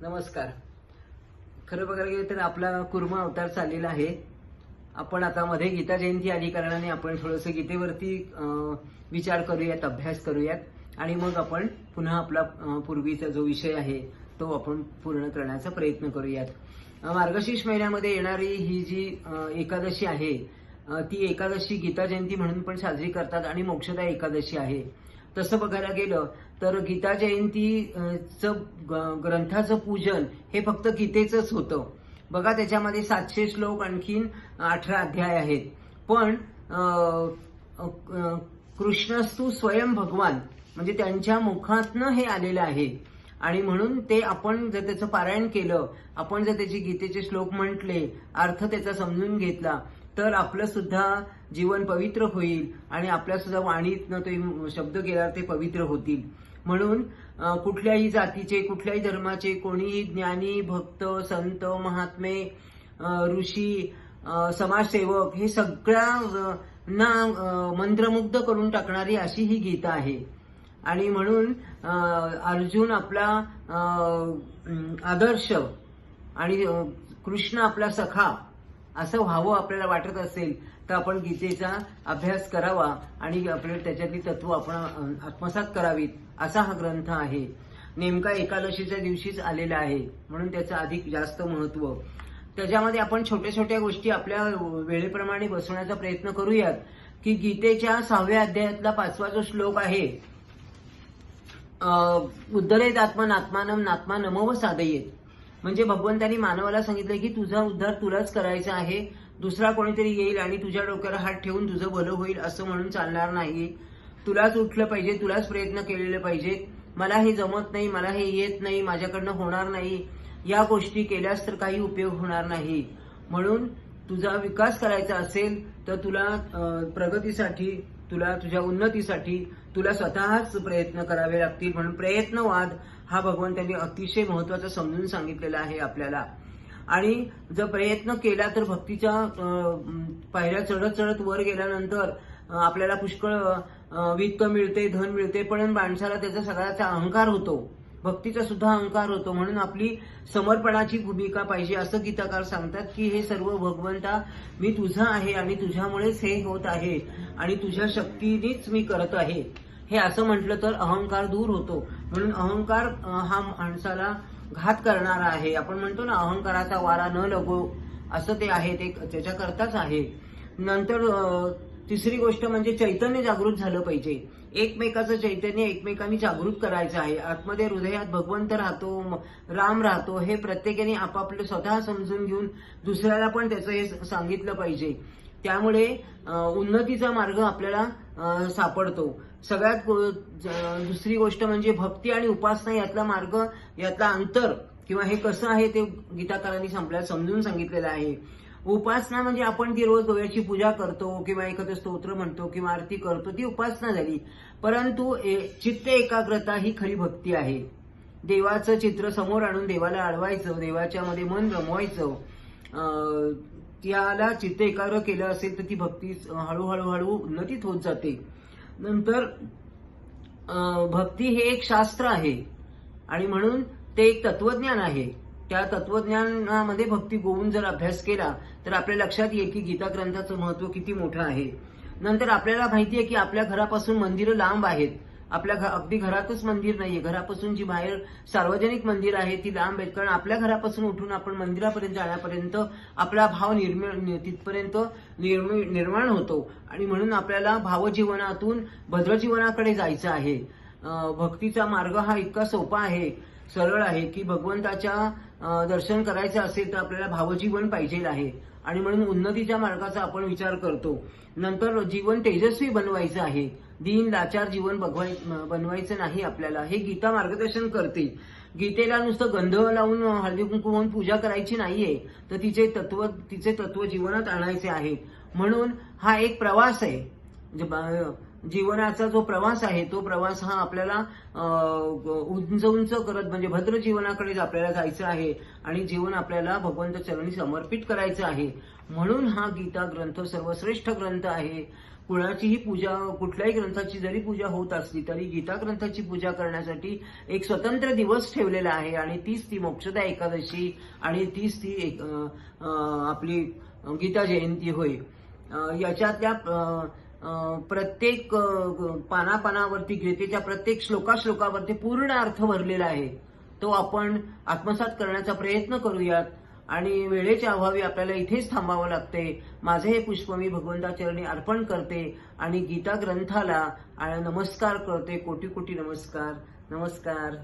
नमस्कार. खरं बघायला गेलं तर आपला कुर्मा अवतार चाललेला आहे. आपण आता मध्ये गीता जयंती आली कारणाने आपण थोडंसं गीतेवरती विचार करूयात अभ्यास करूयात. आणि मग आपण पुन्हा आपला पूर्वीचा जो विषय आहे तो आपण पूर्ण करण्याचा प्रयत्न करूयात. मार्गशीर्ष महिन्यामध्ये येणारी ही जी एकादशी आहे ती एकादशी गीता जयंती म्हणून पण साजरी करतात आणि मोक्षदा एकादशी आहे. तसं बघायला गेलं तर गीता जयंतीचं ग- ग्रंथाचं पूजन हे फक्त गीतेचंच होतं. बघा त्याच्यामध्ये सातशे श्लोक आणखीन अठरा अध्याय आहेत. पण कृष्णस्तू स्वयं भगवान म्हणजे त्यांच्या मुखातनं हे आलेलं आहे. आणि म्हणून ते आपण जर त्याचं पारायण केलं आपण जर त्याची गीतेचे श्लोक म्हटले अर्थ त्याचा समजून घेतला तर आपलं सुद्धा जीवन पवित्र होईल आणि आपल्या सुद्धा वाणीतनं ते शब्द गेल्यावर ते पवित्र होतील. म्हणून कुठल्याही जातीचे कुठल्याही धर्माचे कोणीही ज्ञानी भक्त संत महात्मे ऋषी समाजसेवक हे सगळ्या ना मंत्रमुग्ध करून टाकणारी अशी ही गीता आहे. आणि म्हणून अर्जुन आपला आदर्श आणि कृष्ण आपला सखा असं व्हावं आपल्याला वाटत असेल तर आपण गीतेचा अभ्यास करावा आणि आपल्याला त्याच्यातली तत्व आपण आत्मसात करावीत असा हा ग्रंथ आहे. नेमका एकादशीच्या दिवशीच आलेला आहे म्हणून त्याचं अधिक जास्त महत्त्व. त्याच्यामध्ये आपण छोट्या छोट्या गोष्टी आपल्या वेळेप्रमाणे बसवण्याचा प्रयत्न करूयात की गीतेच्या सहाव्या अध्यायातला पाचवा जो श्लोक आहे अं, उद्धरेत आत्मा नात्मानम नात्मा नमव साधयेत. म्हणजे भगवंतानी मानवाला सांगितलंय की तुझा उद्धार तुलाच करायचा आहे. दुसरा कोणीतरी येईल आणि तुझ्या डोक्याला हात ठेवून तुझं भलं होईल असं म्हणून चालणार नाही. तुलाच उठलं पाहिजे तुलाच प्रयत्न केलेले पाहिजेत मला हे जमत नाही मला हे येत नाही माझ्याकडनं होणार नाही. या गोष्टी केल्यास तर काही उपयोग होणार नाही. म्हणून तुझा विकास करायचा असेल तर तुला प्रगतीसाठी तुला तुझ्या उन्नतीसाठी तुला स्वतःच प्रयत्न करावे लागतील. म्हणून प्रयत्नवाद हा भगवंतांनी अतिशय महत्त्वाचा समजून सांगितलेला आहे आपल्याला. आणि जर प्रयत्न केला तर भक्तीच्या पायऱ्या चढत चढत वर गेल्यानंतर आपल्याला पुष्कळ वित्त मिळते धन मिळते पण माणसाला त्याचा सगळ्याचा अहंकार होतो. भक्तीचा सुद्धा अहंकार होतो. म्हणून आपली समर्पणाची भूमिका पाहिजे असं गीताकार सांगतात की हे सर्व भगवंता मी तुझा आहे आणि तुझ्यामुळेच हे होत आहे आणि तुझ्या शक्तीनेच मी करत आहे. हे असं म्हटलं तर अहंकार दूर होतो. म्हणून अहंकार हा माणसाला घात करणारा आहे. आपण म्हणतो ना अहंकाराचा वारा न लगो असं ते आहे ते त्याच्याकरताच आहे. नंतर तिसरी गोष्ट म्हणजे चैतन्य जागृत झालं पाहिजे. एकमेकाचं चैतन्य एकमेकांनी जागृत करायचं आहे. आतमध्ये हृदयात भगवंत राहतो म- राम राहतो हे प्रत्येकाने आपापलं स्वतः समजून घेऊन दुसऱ्याला पण त्याचं हे सांगितलं पाहिजे. त्यामुळे उन्नतीचा मार्ग आपल्याला सापडतो. सगळ्यात ज- दुसरी गोष्ट म्हणजे भक्ती आणि उपासना यातला मार्ग यातला अंतर किंवा हे कसं आहे ते गीताकारांनी आपल्याला समजून सांगितलेलं आहे. उपासना म्हणजे आपण ती रोज गोव्याची पूजा करतो किंवा एखादं स्तोत्र म्हणतो किंवा आरती करतो ती उपासना झाली. परंतु ए- चित्त एकाग्रता ही खरी भक्ती आहे. देवाचं चित्र समोर आणून देवाला अडवायचं देवाच्या मध्ये मन रमवायचं. त्याला चित्त एकाग्र केलं असेल तर ती भक्ती हळूहळू हळू उन्नतीत होत जाते. नंतर भक्ती हे एक शास्त्र आहे. आणि म्हणून ते एक तत्वज्ञान आहे. त्या तत्वज्ञानामध्ये भक्ती गोवून जर अभ्यास केला तर आपल्या लक्षात येईल की गीता ग्रंथाचं महत्त्व किती मोठं आहे. नंतर आपल्याला माहिती आहे की आपल्या घरापासून मंदिरं लांब आहेत. आपल्या अगदी घरातच मंदिर नाहीये. घरापासून जी बाहेर सार्वजनिक मंदिर आहे ती लांब आहेत. कारण आपल्या घरापासून उठून आपण मंदिरापर्यंत जाण्यापर्यंत आपला भाव निर्मिळ तिथपर्यंत निर्मि- निर्माण होतो. आणि म्हणून आपल्याला भावजीवनातून भद्रजीवनाकडे जायचं आहे. भक्तीचा मार्ग हा इतका सोपा आहे. सरळ आहे की भगवंताच्या दर्शन करायचं असेल तर आपल्याला भावजीवन पाहिजे आहे. आणि म्हणून उन्नतीच्या मार्गाचा आपण विचार करतो. नंतर जीवन तेजस्वी बनवायचं आहे. दिन लाचार जीवन बघवाय बनवायचं नाही आपल्याला. हे गीता मार्गदर्शन करते. गीतेला नुसतं गंध लावून हळदी कुंकू होऊन पूजा करायची नाहीये. तर तिचे तत्व तिचे तत्व जीवनात आणायचे आहे. म्हणून हा एक प्रवास आहे. बा- जीवनाचा जो प्रवास आहे तो प्रवास हा आपल्याला उंच उंच करत म्हणजे भद्र जीवनाकडे आपल्याला जायचं आहे आणि जीवन आपल्याला भगवंत चरणी समर्पित करायचं आहे. म्हणून हा गीता ग्रंथ सर्वश्रेष्ठ ग्रंथ आहे. कुणाचीही पूजा कुठल्याही ग्रंथाची जरी पूजा होत असली तरी गीता ग्रंथाची पूजा करण्यासाठी एक स्वतंत्र दिवस ठेवलेला आहे आणि तीच ती मोक्षदा एकादशी आणि तीच ती एक, आपली गीता जयंती होय. याच्यातल्या प्रत्येक पानापानावरती गीतेच्या प्रत्येक श्लोका श्लोकावरती पूर्ण अर्थ भरलेला आहे. तो आपण आत्मसात करण्याचा प्रयत्न करूयात. आणि वेळेच्या अभावी आपल्याला इथेच थांबावं लागते. माझे हे पुष्प मी भगवंताचरणी अर्पण करते आणि गीता ग्रंथाला नमस्कार करते. कोटी कोटी नमस्कार. नमस्कार.